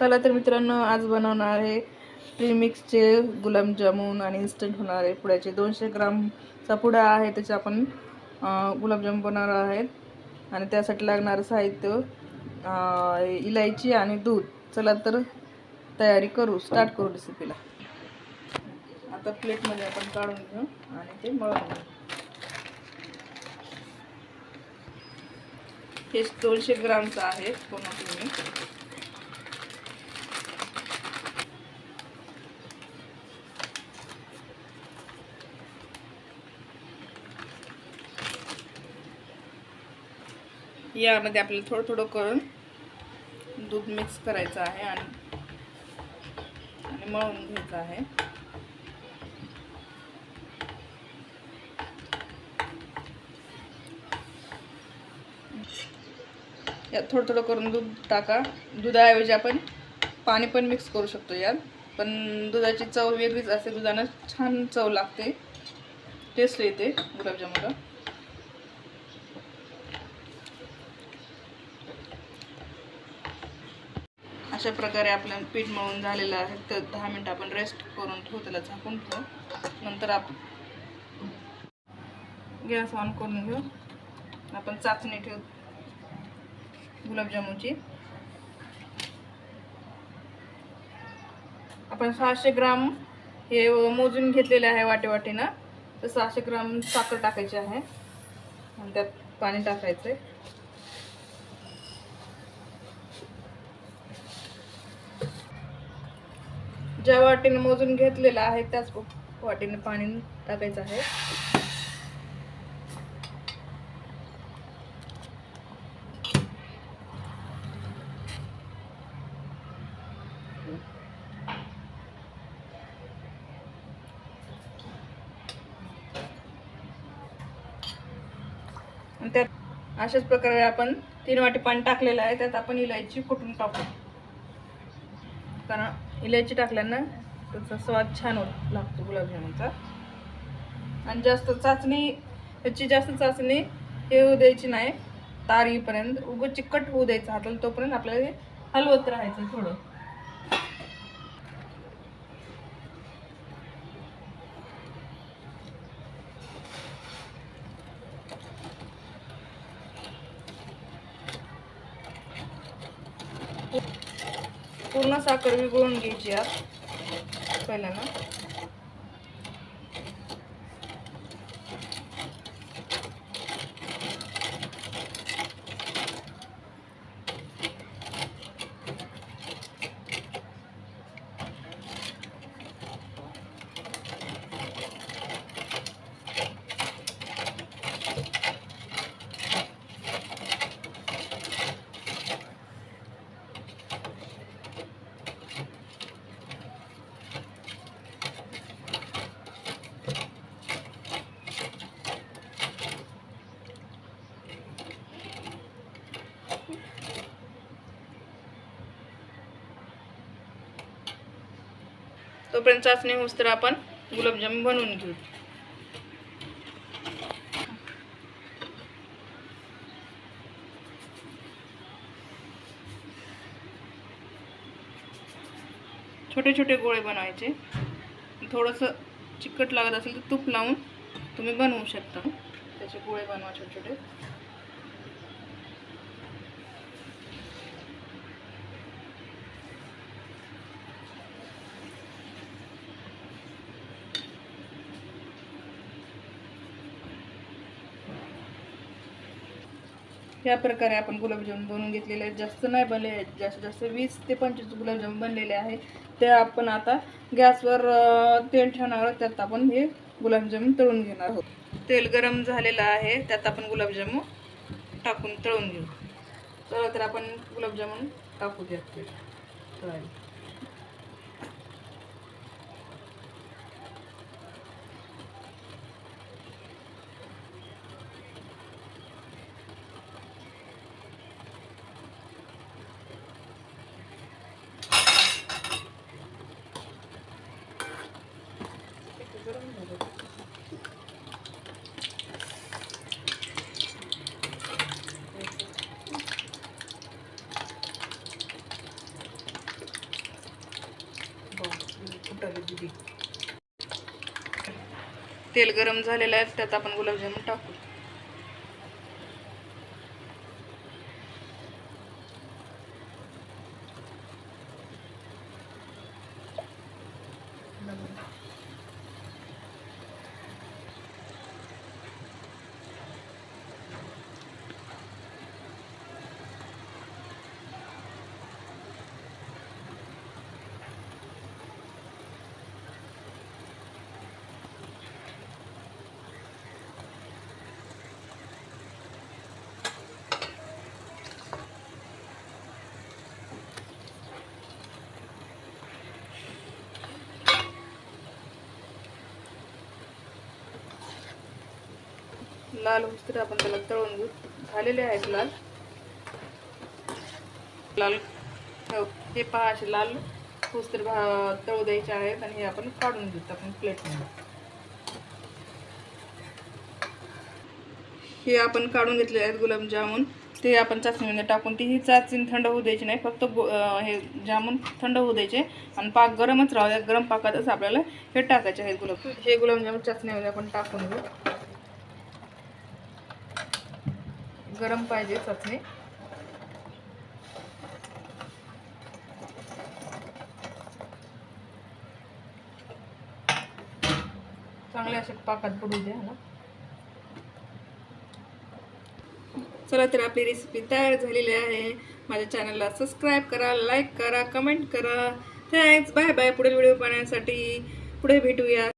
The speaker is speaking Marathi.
चला तर मित्रांनो आज बनवणार आहे प्रीमिक्सचे गुलाबजामुन आणि इन्स्टंट होणार आहे पुड्याचे. दोनशे ग्रामचा पुडा आहे त्याचे आपण गुलाबजामुन बनवणार आहेत. आणि त्यासाठी लागणारं साहित्य इलायची आणि दूध. चला तर तयारी करू स्टार्ट करू रेसिपीला आता प्लेटमध्ये आपण काढून घेऊ आणि ते मळून घेऊ. हे दोनशे ग्रामचं आहे पूर्ण तुम्ही? यामध्ये आपल्याला थोडं थोडं करून दूध मिक्स करायचं आहे आणि आणि मळून घ्यायचं आहे. यात थोडं थोडं करून दूध टाका. दुधाऐवजी आपण पाणी पण मिक्स करू शकतो यात. पण दुधाची चव वेगळीच असते. दुधानं छान चव लागते. टेस्ट येते गुलाबजामुनला. अशा प्रकारे आपलं पीठ मळून झालेलं आहे. तर दहा मिनटं आपण रेस्ट करून ठेवू त्याला झाकून ठेवू. नंतर आपण गॅस ऑन करून घेऊ. आपण चाचणी ठेवू. गुलाबजामुनची. आपण सहाशे ग्राम हे मोजून घेतलेले आहे वाटेवाटीनं. तर सहाशे ग्राम साखर टाकायची आहे. आणि त्यात पाणी टाकायचं आहे ज्या वाटीने मोजून घेतलेलं आहे त्याच वाटीने पाणी टाकायचं आहे. आणि त्यात अशाच प्रकारे आपण तीन वाटी पाणी टाकलेलं आहे त्यात आपण इलायची कुटून टाकू? कारण इलायची टाकल्यानं त्याचा स्वाद छान होत लागतो गुलाबजामुनचा. आणि जास्त चाचणी त्याची जास्त चाचणी हे होऊ द्यायची नाही. तारीपर्यंत उगं चिकट होऊ द्यायचं हाताला तोपर्यंत आपल्याला हलवत राहायचं थोडं. पूर्ण साखर विघळून घ्यायची यात पहिल्यांदा. तोपर्यंत चाचणी होस तर आपण गुलाबजाम बनवून घेऊ. छोटे छोटे गोळे बनवायचे. थोडंसं चिकट लागत असेल तर तूप लावून तुम्ही बनवू शकता. त्याचे गोळे बनवा छोटे छोटे. ह्या प्रकारे आपण गुलाबजामुन बनवून घेतलेले आहेत. जास्त नाही बनले आहेत जास्तीत जास्त वीस ते पंचवीस गुलाबजाम बनलेले आहे. ते आपण आता गॅसवर तेल ठेवणार आहोत. त्यात आपण हे गुलाबजामुन तळून घेणार आहोत. तेल गरम झालेलं आहे. त्यात आपण गुलाबजामून टाकून तळून घेऊ. चला तर आपण गुलाबजामुन टाकू द्या तळायला. तेल गरम झालेलं आहे त्यात आपण गुलाबजामुन टाकू. लाल होस आपण त्याला तळून घेऊ. झालेले आहेत लाल. लाल हो हे पहा असे लाल होस भा तळू द्यायचे आहेत आणि हे आपण काढून घेऊ आपण प्लेटमध्ये हे आपण काढून घेतले आहेत गुलाबजामुन ते आपण चाचणीमध्ये टाकून ती ही चाचणी थंड होऊ द्यायची नाही फक्त हे जामून थंड होऊ द्यायचे आणि पाक गरमच राहू द्या. गरम पाकातच आपल्याला हे टाकायचे आहेत गुलाब. हे गुलाबजामुन चाचणीमध्ये आपण टाकून घेऊ. गरम पाहिजे चटणी. चांगले असे पाकात पडू द्या ना चला तर आपली रेसिपी तयार झालेली आहे. माझ्या चॅनलला सबस्क्राईब करा लाईक करा कमेंट करा. थँक्स बाय बाय पुढील व्हिडिओ पाहण्यासाठी पुढे भेटूया.